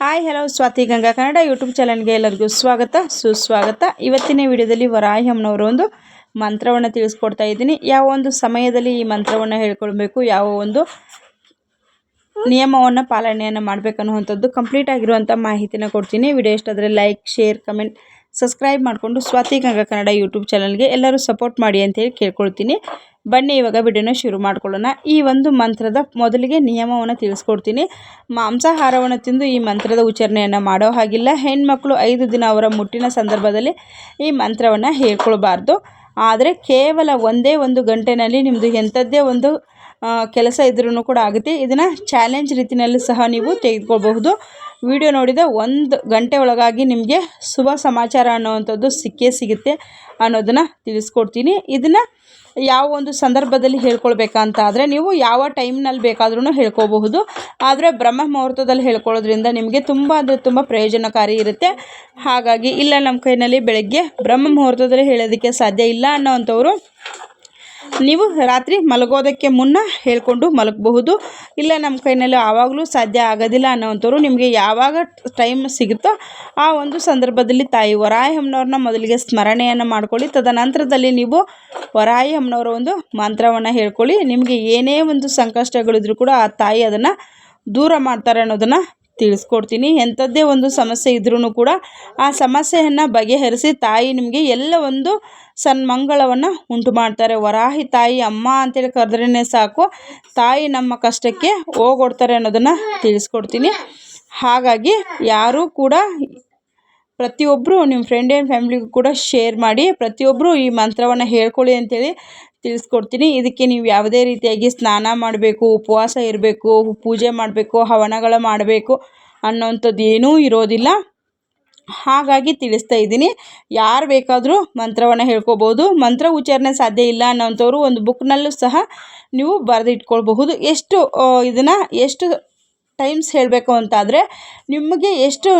Hi hello Swathi Ganga Kannada YouTube ಚಾನಲ್ಗೆ ಎಲ್ಲರಿಗೂ ಸ್ವಾಗತ, ಸುಸ್ವಾಗತ. ಇವತ್ತಿನ ವಿಡಿಯೋದಲ್ಲಿ ವರಾಹಿ ಒಂದು ಮಂತ್ರವನ್ನು ತಿಳಿಸ್ಕೊಡ್ತಾ ಇದ್ದೀನಿ. ಯಾವ ಒಂದು ಸಮಯದಲ್ಲಿ ಈ ಮಂತ್ರವನ್ನು ಹೇಳ್ಕೊಳ್ಬೇಕು, ಯಾವ ಒಂದು ನಿಯಮವನ್ನು ಪಾಲನೆಯನ್ನು ಮಾಡಬೇಕನ್ನುವಂಥದ್ದು ಕಂಪ್ಲೀಟ್ ಆಗಿರುವಂಥ ಮಾಹಿತಿನ ಕೊಡ್ತೀನಿ. ವಿಡಿಯೋ ಇಷ್ಟಾದರೆ ಲೈಕ್ ಶೇರ್ ಕಮೆಂಟ್ ಸಬ್ಸ್ಕ್ರೈಬ್ ಮಾಡಿಕೊಂಡು ಸ್ವಾತಿ ಗಂಗಾ ಕನ್ನಡ ಯೂಟ್ಯೂಬ್ ಚಾನಲ್ಗೆ ಎಲ್ಲರೂ ಸಪೋರ್ಟ್ ಮಾಡಿ ಅಂತೇಳಿ ಕೇಳ್ಕೊಳ್ತೀನಿ. ಬನ್ನಿ ಇವಾಗ ವಿಡಿಯೋನ ಶುರು ಮಾಡ್ಕೊಳ್ಳೋಣ. ಈ ಒಂದು ಮಂತ್ರದ ಮೊದಲಿಗೆ ನಿಯಮವನ್ನು ತಿಳಿಸ್ಕೊಡ್ತೀನಿ. ಮಾಂಸಾಹಾರವನ್ನು ತಿಂದು ಈ ಮಂತ್ರದ ಉಚ್ಚಾರಣೆಯನ್ನು ಮಾಡೋ ಹಾಗಿಲ್ಲ. ಹೆಣ್ಮಕ್ಳು ಐದು ದಿನ ಅವರ ಮುಟ್ಟಿನ ಸಂದರ್ಭದಲ್ಲಿ ಈ ಮಂತ್ರವನ್ನು ಹೇಳ್ಕೊಳ್ಬಾರ್ದು. ಆದರೆ ಕೇವಲ ಒಂದೇ ಒಂದು ಗಂಟೆನಲ್ಲಿ ನಿಮ್ಮದು ಎಂಥದ್ದೇ ಒಂದು ಕೆಲಸ ಇದ್ರೂ ಕೂಡ ಆಗುತ್ತೆ. ಇದನ್ನು ಚಾಲೆಂಜ್ ರೀತಿಯಲ್ಲಿ ಸಹ ನೀವು ತೆಗೆದುಕೊಳ್ಬಹುದು. ವಿಡಿಯೋ ನೋಡಿದ ಒಂದು ಗಂಟೆ ಒಳಗಾಗಿ ನಿಮಗೆ ಶುಭ ಸಮಾಚಾರ ಅನ್ನೋವಂಥದ್ದು ಸಿಕ್ಕೇ ಸಿಗುತ್ತೆ ಅನ್ನೋದನ್ನು ತಿಳಿಸ್ಕೊಡ್ತೀನಿ. ಇದನ್ನು ಯಾವ ಒಂದು ಸಂದರ್ಭದಲ್ಲಿ ಹೇಳ್ಕೊಳ್ಬೇಕಂತ ಆದರೆ ನೀವು ಯಾವ ಟೈಮ್ನಲ್ಲಿ ಬೇಕಾದ್ರೂ ಹೇಳ್ಕೋಬಹುದು. ಆದರೆ ಬ್ರಹ್ಮ ಮುಹೂರ್ತದಲ್ಲಿ ಹೇಳ್ಕೊಳ್ಳೋದ್ರಿಂದ ನಿಮಗೆ ತುಂಬ ಅಂದರೆ ತುಂಬ ಪ್ರಯೋಜನಕಾರಿ ಇರುತ್ತೆ. ಹಾಗಾಗಿ ಇಲ್ಲ ನಮ್ಮ ಕೈನಲ್ಲಿ ಬೆಳಗ್ಗೆ ಬ್ರಹ್ಮ ಮುಹೂರ್ತದಲ್ಲಿ ಹೇಳೋದಕ್ಕೆ ಸಾಧ್ಯ ಇಲ್ಲ ಅನ್ನೋವಂಥವ್ರು ನೀವು ರಾತ್ರಿ ಮಲಗೋದಕ್ಕೆ ಮುನ್ನ ಹೇಳ್ಕೊಂಡು ಮಲಗಬಹುದು. ಇಲ್ಲ, ನಮ್ಮ ಕೈನಲ್ಲಿ ಆವಾಗಲೂ ಸಾಧ್ಯ ಆಗೋದಿಲ್ಲ ಅನ್ನೋವಂಥವ್ರು ನಿಮಗೆ ಯಾವಾಗ ಟೈಮ್ ಸಿಗುತ್ತೋ ಆ ಒಂದು ಸಂದರ್ಭದಲ್ಲಿ ತಾಯಿ ವರಾಯಿ ಅಮ್ಮನವ್ರನ್ನ ಮೊದಲಿಗೆ ಸ್ಮರಣೆಯನ್ನು ಮಾಡ್ಕೊಳ್ಳಿ. ತದನಂತರದಲ್ಲಿ ನೀವು ವರಾಯಿ ಅಮ್ಮನವರ ಒಂದು ಮಂತ್ರವನ್ನು ಹೇಳ್ಕೊಳ್ಳಿ. ನಿಮಗೆ ಏನೇ ಒಂದು ಸಂಕಷ್ಟಗಳಿದ್ರೂ ಕೂಡ ಆ ತಾಯಿ ಅದನ್ನು ದೂರ ಮಾಡ್ತಾರೆ ಅನ್ನೋದನ್ನು ತಿಳಿಸ್ಕೊಡ್ತೀನಿ. ಎಂಥದ್ದೇ ಒಂದು ಸಮಸ್ಯೆ ಇದ್ರೂ ಕೂಡ ಆ ಸಮಸ್ಯೆಯನ್ನು ಬಗೆಹರಿಸಿ ತಾಯಿ ನಿಮಗೆ ಎಲ್ಲ ಒಂದು ಸನ್ಮಂಗಳವನ್ನು ಉಂಟು ಮಾಡ್ತಾರೆ. ವರಾಹಿ ತಾಯಿ, ಅಮ್ಮ ಅಂತೇಳಿ ಕರೆದ್ರೇ ಸಾಕು. ತಾಯಿ ನಮ್ಮ ಕಷ್ಟಕ್ಕೆ ಹೋಗೊಡ್ತಾರೆ ಅನ್ನೋದನ್ನು ತಿಳಿಸ್ಕೊಡ್ತೀನಿ. ಹಾಗಾಗಿ ಯಾರೂ ಕೂಡ ಪ್ರತಿಯೊಬ್ಬರು ನಿಮ್ಮ ಫ್ರೆಂಡ್ ಆ್ಯಂಡ್ ಫ್ಯಾಮ್ಲಿಗೂ ಕೂಡ ಶೇರ್ ಮಾಡಿ ಪ್ರತಿಯೊಬ್ಬರು ಈ ಮಂತ್ರವನ್ನು ಹೇಳ್ಕೊಳ್ಳಿ ಅಂತೇಳಿ ತಿಳಿಸ್ಕೊಡ್ತೀನಿ. ಇದಕ್ಕೆ ನೀವು ಯಾವುದೇ ರೀತಿಯಾಗಿ ಸ್ನಾನ ಮಾಡಬೇಕು, ಉಪವಾಸ ಇರಬೇಕು, ಪೂಜೆ ಮಾಡಬೇಕು, ಹವನಗಳ ಮಾಡಬೇಕು ಅನ್ನೋವಂಥದ್ದು ಏನೂ ಇರೋದಿಲ್ಲ. ಹಾಗಾಗಿ ತಿಳಿಸ್ತಾ ಇದ್ದೀನಿ. ಯಾರು ಬೇಕಾದರೂ ಮಂತ್ರವನ್ನು ಹೇಳ್ಕೊಬೋದು. ಮಂತ್ರ ಉಚ್ಚಾರಣೆ ಸಾಧ್ಯ ಇಲ್ಲ ಅನ್ನೋಂಥವ್ರು ಒಂದು ಬುಕ್ನಲ್ಲೂ ಸಹ ನೀವು ಬರೆದಿಟ್ಕೊಳ್ಬಹುದು. ಎಷ್ಟು ಇದನ್ನು ಎಷ್ಟು ಟೈಮ್ಸ್ ಹೇಳಬೇಕು ಅಂತಾದರೆ ನಿಮಗೆ ಎಷ್ಟು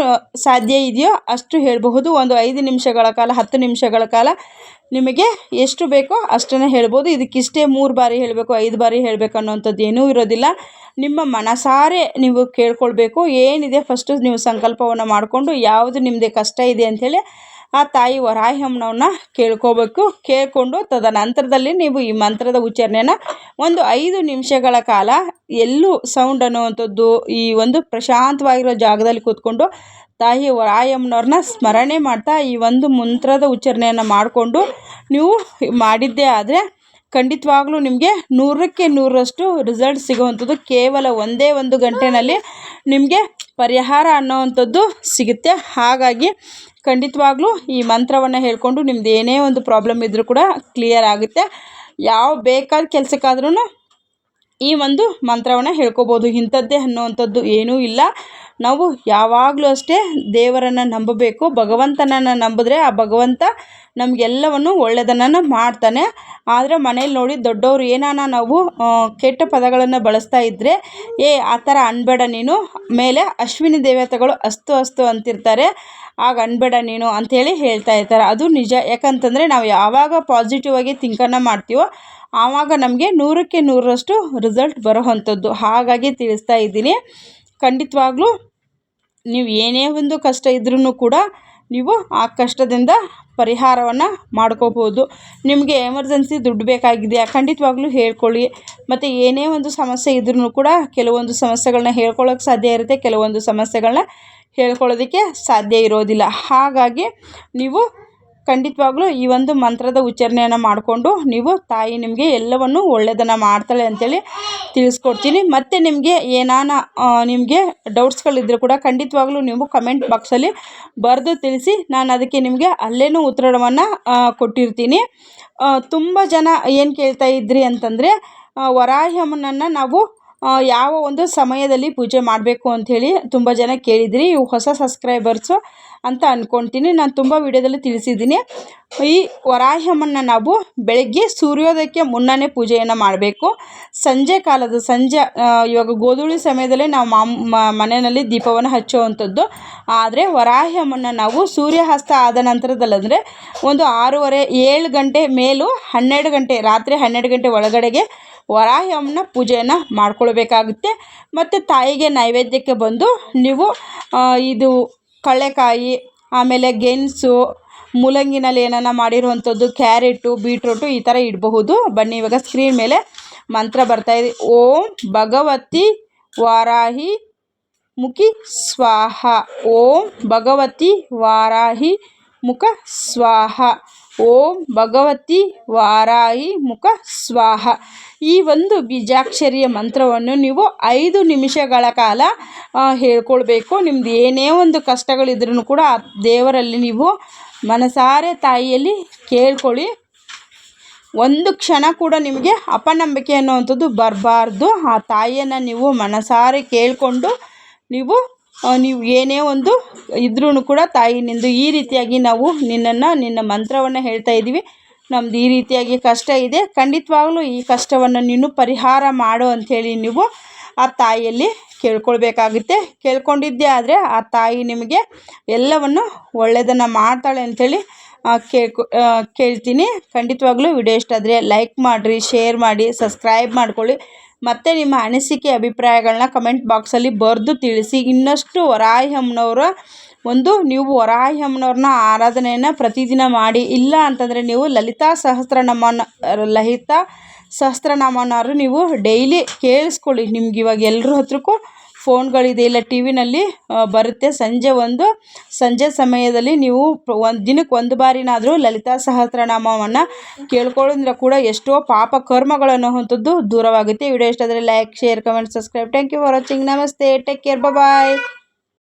ಸಾಧ್ಯ ಇದೆಯೋ ಅಷ್ಟು ಹೇಳಬಹುದು. ಒಂದು ಐದು ನಿಮಿಷಗಳ ಕಾಲ, ಹತ್ತು ನಿಮಿಷಗಳ ಕಾಲ ನಿಮಗೆ ಎಷ್ಟು ಬೇಕೋ ಅಷ್ಟನ್ನು ಹೇಳ್ಬೋದು. ಇದಕ್ಕಿಷ್ಟೇ ಮೂರು ಬಾರಿ ಹೇಳಬೇಕು, ಐದು ಬಾರಿ ಹೇಳಬೇಕು ಅನ್ನೋವಂಥದ್ದು ಏನೂ ಇರೋದಿಲ್ಲ. ನಿಮ್ಮ ಮನಸಾರೆ ನೀವು ಕೇಳ್ಕೊಳ್ಬೇಕು. ಏನಿದೆ ಫಸ್ಟು ನೀವು ಸಂಕಲ್ಪವನ್ನು ಮಾಡಿಕೊಂಡು, ಯಾವುದು ನಿಮ್ಮದೇ ಕಷ್ಟ ಇದೆ ಅಂಥೇಳಿ ಆ ತಾಯಿ ವರಾಹಿ ಕೇಳ್ಕೋಬೇಕು. ಕೇಳಿಕೊಂಡು ತದನಂತರದಲ್ಲಿ ನೀವು ಈ ಮಂತ್ರದ ಉಚ್ಚಾರಣೆಯನ್ನು ಒಂದು ಐದು ನಿಮಿಷಗಳ ಕಾಲ ಎಲ್ಲೂ ಸೌಂಡ್ ಅನ್ನುವಂಥದ್ದು ಈ ಒಂದು ಪ್ರಶಾಂತವಾಗಿರೋ ಜಾಗದಲ್ಲಿ ಕೂತ್ಕೊಂಡು ತಾಯಿ ವರಾಯಮ್ಮನವ್ರನ್ನ ಸ್ಮರಣೆ ಮಾಡ್ತಾ ಈ ಒಂದು ಮಂತ್ರದ ಉಚ್ಚಾರಣೆಯನ್ನು ಮಾಡಿಕೊಂಡು ನೀವು ಮಾಡಿದ್ದೇ ಆದರೆ ಖಂಡಿತವಾಗ್ಲೂ ನಿಮಗೆ ನೂರಕ್ಕೆ ನೂರರಷ್ಟು ರಿಸಲ್ಟ್ ಸಿಗುವಂಥದ್ದು ಕೇವಲ ಒಂದೇ ಒಂದು ಗಂಟೆನಲ್ಲಿ ನಿಮಗೆ ಪರಿಹಾರ ಅನ್ನೋವಂಥದ್ದು ಸಿಗುತ್ತೆ. ಹಾಗಾಗಿ ಖಂಡಿತವಾಗ್ಲೂ ಈ ಮಂತ್ರವನ್ನು ಹೇಳ್ಕೊಂಡು ನಿಮ್ದು ಏನೇ ಒಂದು ಪ್ರಾಬ್ಲಮ್ ಇದ್ದರೂ ಕೂಡ ಕ್ಲಿಯರ್ ಆಗುತ್ತೆ. ಯಾವ ಬೇಕಾದ ಕೆಲಸಕ್ಕಾದ್ರೂ ಈ ಒಂದು ಮಂತ್ರವನ್ನು ಹೇಳ್ಕೊಬೋದು. ಇಂಥದ್ದೇ ಅನ್ನೋವಂಥದ್ದು ಏನೂ ಇಲ್ಲ. ನಾವು ಯಾವಾಗಲೂ ಅಷ್ಟೇ ದೇವರನ್ನು ನಂಬಬೇಕು, ಭಗವಂತನನ್ನು ನಂಬಿದ್ರೆ ಆ ಭಗವಂತ ನಮಗೆಲ್ಲವನ್ನು ಒಳ್ಳೆಯದನ್ನು ಮಾಡ್ತಾನೆ. ಆದರೆ ಮನೇಲಿ ನೋಡಿ ದೊಡ್ಡವರು ಏನಾನ ನಾವು ಕೆಟ್ಟ ಪದಗಳನ್ನು ಬಳಸ್ತಾ ಇದ್ದರೆ ಏ, ಆ ಥರ ಅನ್ಬೇಡ ನೀನು, ಮೇಲೆ ಅಶ್ವಿನಿ ದೇವತೆಗಳು ಅಸ್ತು ಅಸ್ತು ಅಂತಿರ್ತಾರೆ, ಆಗ ಅನ್ಬೇಡ ನೀನು ಅಂಥೇಳಿ ಹೇಳ್ತಾ ಇರ್ತಾರೆ. ಅದು ನಿಜ. ಯಾಕಂತಂದರೆ ನಾವು ಯಾವಾಗ ಪಾಸಿಟಿವ್ ಆಗಿ ಥಿಂಕನ್ನು ಮಾಡ್ತೀವೋ, ಆವಾಗ ನಮಗೆ ನೂರಕ್ಕೆ ನೂರರಷ್ಟು ರಿಸಲ್ಟ್ ಬರೋ ಅಂಥದ್ದು ಹಾಗಾಗಿ ತಿಳಿಸ್ತಾ ಇದ್ದೀನಿ. ಖಂಡಿತವಾಗ್ಲೂ ನೀವು ಏನೇ ಒಂದು ಕಷ್ಟ ಇದ್ರೂ ಕೂಡ ನೀವು ಆ ಕಷ್ಟದಿಂದ ಪರಿಹಾರವನ್ನು ಮಾಡ್ಕೋಬೋದು. ನಿಮಗೆ ಎಮರ್ಜೆನ್ಸಿ ದುಡ್ಡು ಬೇಕಾಗಿದೆಯಾ ಖಂಡಿತವಾಗ್ಲೂ ಹೇಳ್ಕೊಳ್ಳಿ. ಮತ್ತು ಏನೇ ಒಂದು ಸಮಸ್ಯೆ ಇದ್ರೂ ಕೂಡ ಕೆಲವೊಂದು ಸಮಸ್ಯೆಗಳನ್ನ ಹೇಳ್ಕೊಳ್ಳೋಕೆ ಸಾಧ್ಯ ಇರುತ್ತೆ, ಕೆಲವೊಂದು ಸಮಸ್ಯೆಗಳನ್ನ ಹೇಳ್ಕೊಳ್ಳೋದಕ್ಕೆ ಸಾಧ್ಯ ಇರೋದಿಲ್ಲ. ಹಾಗಾಗಿ ನೀವು ಖಂಡಿತವಾಗ್ಲೂ ಈ ಒಂದು ಮಂತ್ರದ ಉಚ್ಚಾರಣೆಯನ್ನು ಮಾಡಿಕೊಂಡು ನೀವು ತಾಯಿ ನಿಮಗೆ ಎಲ್ಲವನ್ನು ಒಳ್ಳೆಯದನ್ನು ಮಾಡ್ತಾಳೆ ಅಂತೇಳಿ ತಿಳಿಸ್ಕೊಡ್ತೀನಿ. ಮತ್ತು ನಿಮಗೆ ಏನಾನ ನಿಮಗೆ ಡೌಟ್ಸ್ಗಳಿದ್ದರೂ ಕೂಡ ಖಂಡಿತವಾಗ್ಲೂ ನೀವು ಕಮೆಂಟ್ ಬಾಕ್ಸಲ್ಲಿ ಬರೆದು ತಿಳಿಸಿ, ನಾನು ಅದಕ್ಕೆ ನಿಮಗೆ ಅಲ್ಲೇನೂ ಉತ್ತರವನ್ನು ಕೊಟ್ಟಿರ್ತೀನಿ. ತುಂಬ ಜನ ಏನು ಕೇಳ್ತಾ ಇದ್ರಿ ಅಂತಂದರೆ ವರಾಹಿ ಅಮ್ಮನನ್ನು ನಾವು ಯಾವ ಒಂದು ಸಮಯದಲ್ಲಿ ಪೂಜೆ ಮಾಡಬೇಕು ಅಂಥೇಳಿ ತುಂಬ ಜನ ಕೇಳಿದಿರಿ. ಇವು ಹೊಸ ಸಬ್ಸ್ಕ್ರೈಬರ್ಸು ಅಂತ ಅಂದ್ಕೊಳ್ತೀನಿ ನಾನು ತುಂಬ ವಿಡಿಯೋದಲ್ಲಿ ತಿಳಿಸಿದ್ದೀನಿ. ಈ ವರಾಹಮ್ಮನ್ನ ನಾವು ಬೆಳಗ್ಗೆ ಸೂರ್ಯೋದಯಕ್ಕೆ ಮುನ್ನನೇ ಪೂಜೆಯನ್ನು ಮಾಡಬೇಕು. ಸಂಜೆ ಕಾಲದ ಸಂಜೆ ಇವಾಗ ಗೋಧೂಳಿ ಸಮಯದಲ್ಲೇ ನಾವು ಮನೆಯಲ್ಲಿ ದೀಪವನ್ನು ಹಚ್ಚುವಂಥದ್ದು. ಆದರೆ ವರಾಹಮ್ಮನ್ನ ನಾವು ಸೂರ್ಯಾಸ್ತ ಆದ ನಂತರದಲ್ಲಂದರೆ ಒಂದು ಆರೂವರೆ ಏಳು ಗಂಟೆ ಮೇಲೂ ಹನ್ನೆರಡು ಗಂಟೆ, ರಾತ್ರಿ ಹನ್ನೆರಡು ಗಂಟೆ ಒಳಗಡೆಗೆ ವರಾಹಿ ಅಮ್ಮನ ಪೂಜೆಯನ್ನು ಮಾಡ್ಕೊಳ್ಬೇಕಾಗುತ್ತೆ. ಮತ್ತು ತಾಯಿಗೆ ನೈವೇದ್ಯಕ್ಕೆ ಬಂದು ನೀವು ಇದು ಕಳ್ಳೆಕಾಯಿ, ಆಮೇಲೆ ಗೆಣಸು, ಮೂಲಂಗಿನಲ್ಲಿ ಏನಾನ ಮಾಡಿರುವಂಥದ್ದು, ಕ್ಯಾರೆಟು, ಬೀಟ್ರೂಟು ಈ ಥರ ಇಡಬಹುದು. ಬನ್ನಿ, ಇವಾಗ ಸ್ಕ್ರೀನ್ ಮೇಲೆ ಮಂತ್ರ ಬರ್ತಾ ಇದೆ. ಓಂ ಭಗವತಿ ವಾರಾಹಿ ಮುಖಿ ಸ್ವಾಹ. ಓಂ ಭಗವತಿ ವಾರಾಹಿ ಮುಖ ಸ್ವಾಹ. ಓಂ ಭಗವತಿ ವಾರಾಯಿ ಮುಖ ಸ್ವಾಹ. ಈ ಒಂದು ಬೀಜಾಕ್ಷರಿಯ ಮಂತ್ರವನ್ನು ನೀವು ಐದು ನಿಮಿಷಗಳ ಕಾಲ ಹೇಳ್ಕೊಳ್ಬೇಕು. ನಿಮ್ದು ಏನೇ ಒಂದು ಕಷ್ಟಗಳಿದ್ರೂ ಕೂಡ ಆ ದೇವರಲ್ಲಿ ನೀವು ಮನಸಾರೆ ತಾಯಿಯಲ್ಲಿ ಕೇಳ್ಕೊಳ್ಳಿ. ಒಂದು ಕ್ಷಣ ಕೂಡ ನಿಮಗೆ ಅಪನಂಬಿಕೆ ಅನ್ನುವಂಥದ್ದು ಬರಬಾರ್ದು. ಆ ತಾಯಿಯನ್ನು ನೀವು ಮನಸಾರೆ ಕೇಳಿಕೊಂಡು ನೀವು ನೀವು ಏನೇ ಒಂದು ಇದ್ರೂ ಕೂಡ ತಾಯಿ ನಿಂದು ಈ ರೀತಿಯಾಗಿ ನಾವು ನಿನ್ನನ್ನು, ನಿನ್ನ ಮಂತ್ರವನ್ನು ಹೇಳ್ತಾ ಇದ್ದೀವಿ. ನಮ್ದು ಈ ರೀತಿಯಾಗಿ ಕಷ್ಟ ಇದೆ. ಖಂಡಿತವಾಗ್ಲೂ ಈ ಕಷ್ಟವನ್ನು ನೀನು ಪರಿಹಾರ ಮಾಡು ಅಂಥೇಳಿ ನೀವು ಆ ತಾಯಿಯಲ್ಲಿ ಕೇಳ್ಕೊಳ್ಬೇಕಾಗುತ್ತೆ. ಕೇಳ್ಕೊಂಡಿದ್ದೇ ಆದರೆ ಆ ತಾಯಿ ನಿಮಗೆ ಎಲ್ಲವನ್ನು ಒಳ್ಳೆಯದನ್ನು ಮಾಡ್ತಾಳೆ ಅಂಥೇಳಿ ಕೇಳ್ಕೊ ಕೇಳ್ತೀನಿ. ಖಂಡಿತವಾಗ್ಲೂ ವಿಡಿಯೋ ಇಷ್ಟ ಆದರೆ ಲೈಕ್ ಮಾಡಿರಿ ಶೇರ್ ಮಾಡಿ ಸಬ್ಸ್ಕ್ರೈಬ್ ಮಾಡ್ಕೊಳ್ಳಿ. ಮತ್ತು ನಿಮ್ಮ ಅನಿಸಿಕೆ ಅಭಿಪ್ರಾಯಗಳನ್ನ ಕಮೆಂಟ್ ಬಾಕ್ಸಲ್ಲಿ ಬರೆದು ತಿಳಿಸಿ. ಇನ್ನಷ್ಟು ವರಾಯಿ ಒಂದು, ನೀವು ವರಾಹಿ ಅಮ್ಮನವ್ರನ್ನ ಆರಾಧನೆಯನ್ನು ಪ್ರತಿದಿನ ಮಾಡಿ. ಇಲ್ಲ ಅಂತಂದರೆ ನೀವು ಲಲಿತಾ ಸಹಸ್ರನಾಮ ಲಲಿತಾ ಸಹಸ್ರನಾಮನಾದ್ರು ನೀವು ಡೈಲಿ ಕೇಳಿಸ್ಕೊಳ್ಳಿ. ನಿಮ್ಗೆ ಇವಾಗ ಎಲ್ಲರ ಹತ್ರಕ್ಕೂ ಫೋನ್ಗಳಿದೆ ಇಲ್ಲ ಟಿ ವಿನಲ್ಲಿ ಬರುತ್ತೆ. ಸಂಜೆ ಒಂದು, ಸಂಜೆ ಸಮಯದಲ್ಲಿ ನೀವು ಒಂದು ದಿನಕ್ಕೆ ಒಂದು ಬಾರಿನಾದರೂ ಲಲಿತಾ ಸಹಸ್ರನಾಮವನ್ನು ಕೇಳ್ಕೊಳ್ಳೋದ್ರಿಂದ ಕೂಡ ಎಷ್ಟೋ ಪಾಪ ಕರ್ಮಗಳನ್ನು ಹೊಂತದ್ದು ದೂರವಾಗುತ್ತೆ. ವಿಡಿಯೋ ಇಷ್ಟ ಆದರೆ like share comment subscribe thank you for watching ನಮಸ್ತೆ. Take care bye